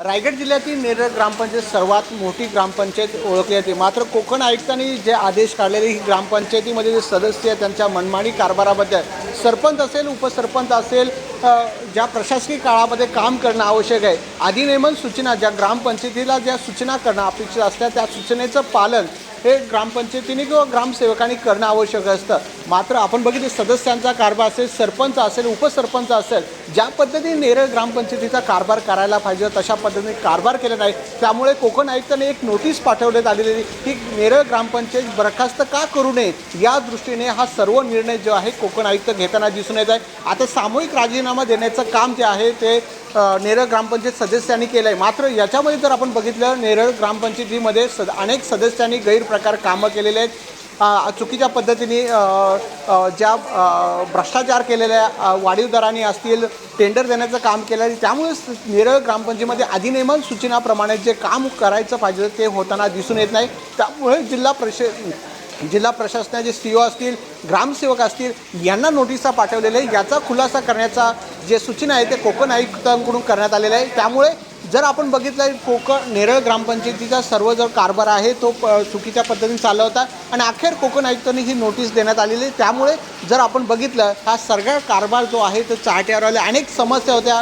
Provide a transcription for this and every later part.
रायगड जिल्ह्यातील नेरळ ग्रामपंचायत सर्वात मोठी ग्रामपंचायत ओळखली जाते. मात्र कोकण आयुक्तांनी जे आदेश काढलेले ही ग्रामपंचायतीमध्ये जे सदस्य आहेत, त्यांच्या मनमानी कारभाराबद्दल सरपंच असेल उपसरपंच असेल ज्या प्रशासकीय काळामध्ये काम करणं आवश्यक आहे अधिनियमन सूचना ज्या ग्रामपंचायतीला ज्या सूचना करणं अपेक्षित असतात त्या सूचनेचं पालन हे ग्रामपंचायतीने किंवा ग्रामसेवकांनी करणं आवश्यक असतं. मात्र आपण बघितलं सदस्यांचा कारभार असेल सरपंच असेल उपसरपंच असेल ज्या पद्धतीने नेरळ ग्रामपंचायतीचा कारभार करायला पाहिजे तशा पद्धतीने कारभार केला नाही. त्यामुळे कोकण आयुक्तांनी एक नोटीस पाठवण्यात आलेली की नेरळ ग्रामपंचायत बरखास्त का करू नये या दृष्टीने हा सर्व निर्णय जो आहे कोकण आयुक्त घेताना दिसून येत आहे. आता सामूहिक राजीनामा देण्याचं काम जे आहे ते नेरळ ग्रामपंचायत सदस्यांनी केलं आहे मात्र याच्यामध्ये जर आपण बघितलं नेरळ ग्रामपंचायतीमध्ये सद अनेक सदस्यांनी गैर प्रकार कामं केलेले आहेत. चुकीच्या पद्धतीने ज्या भ्रष्टाचार केलेल्या वाढीव दराने असतील टेंडर देण्याचं काम केलं आहे त्यामुळे नेरळ ग्रामपंचायतीमध्ये अधिनियमन सूचनाप्रमाणे जे काम करायचं पाहिजे ते होताना दिसून येत नाही. त्यामुळे जिल्हा परिषद जिल्हा प्रशासनाचे सी ओ असतील ग्रामसेवक असतील यांना नोटिसा पाठवलेल्या आहे याचा खुलासा करण्याचा जे सूचना आहे ते कोकण आयुक्तांकडून करण्यात आलेलं आहे. त्यामुळे जर आपण बघितलं कोकण नेरळ ग्रामपंचायतीचा सर्व जो कारभार आहे तो प चुकीच्या पद्धतीने चालला होता. आणि अखेर कोकण आयुक्तांनी ही नोटीस देण्यात आलेली आहे. त्यामुळे जर आपण बघितलं हा सगळा कारभार जो आहे तो चाहट्यावर आले. अनेक समस्या होत्या.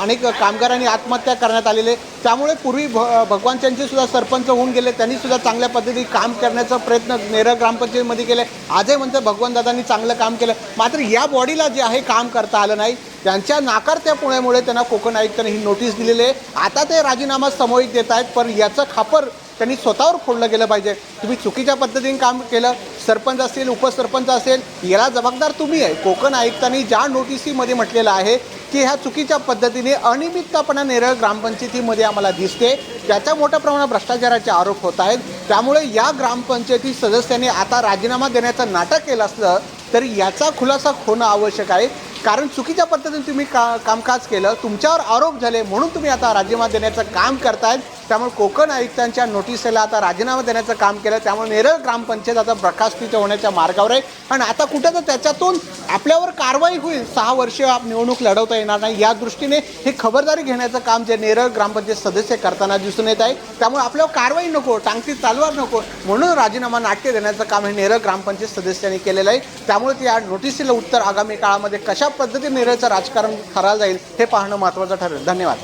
अनेक कामगारांनी आत्महत्या करण्यात आलेले त्यामुळे पूर्वी भ भगवान सुद्धा सरपंच होऊन गेले. त्यांनीसुद्धा चांगल्या पद्धतीने काम करण्याचा प्रयत्न नेरळ ग्रामपंचायतीमध्ये केले. आजही म्हणतं भगवान दादांनी चांगलं काम केलं. मात्र या बॉडीला जे आहे काम करता आलं नाही. त्यांच्या नाकारत्यामुळे त्यांना कोकण आयुक्तांनी ही नोटीस दिलेली आहे. आता ते राजीनामा सामूहिक देत आहेत पण याचं खापर त्यांनी स्वतःवर फोडलं गेलं पाहिजे. तुम्ही चुकीच्या पद्धतीने काम केलं सरपंच असेल उपसरपंच असेल याला जबाबदार तुम्ही आहे. कोकण आयुक्तांनी ज्या नोटिसीमध्ये म्हटलेलं आहे की ह्या चुकीच्या पद्धतीने अनियमितपणा नेरळ ग्रामपंचायतीमध्ये आम्हाला दिसते. त्याच्या मोठ्या प्रमाणात भ्रष्टाचाराचे आरोप होत आहेत. त्यामुळे या ग्रामपंचायती सदस्यांनी आता राजीनामा देण्याचं नाटक केलं असलं तरी याचा खुलासा होणं आवश्यक आहे. कारण चुकीच्या पद्धतीने तुम्ही का कामकाज केलं तुमच्यावर आरोप झाले म्हणून तुम्ही आता राजीनामा देण्याचं काम करतायत. त्यामुळे कोकण आयुक्तांच्या नोटिसेला आता राजीनामा देण्याचं काम केलं. त्यामुळे नेरळ ग्रामपंचायत आता बरखास्तीचं होण्याच्या मार्गावर आहे. आणि आता कुठं तर त्याच्यातून आपल्यावर कारवाई होईल. सहा वर्ष निवडणूक लढवता येणार नाही. या दृष्टीने हे खबरदारी घेण्याचं काम जे नेरळ ग्रामपंचायत सदस्य करताना दिसून येत आहे. त्यामुळे आपल्यावर कारवाई नको टांगती चालवार नको म्हणून राजीनामा नाट्य देण्याचं काम हे नेरळ ग्रामपंचायत सदस्यांनी केलेलं आहे. त्यामुळे या नोटिसीला उत्तर आगामी काळामध्ये कशा पद्धतीने नेरळचं राजकारण ठरायला जाईल हे पाहणं महत्त्वाचं ठरेल. धन्यवाद.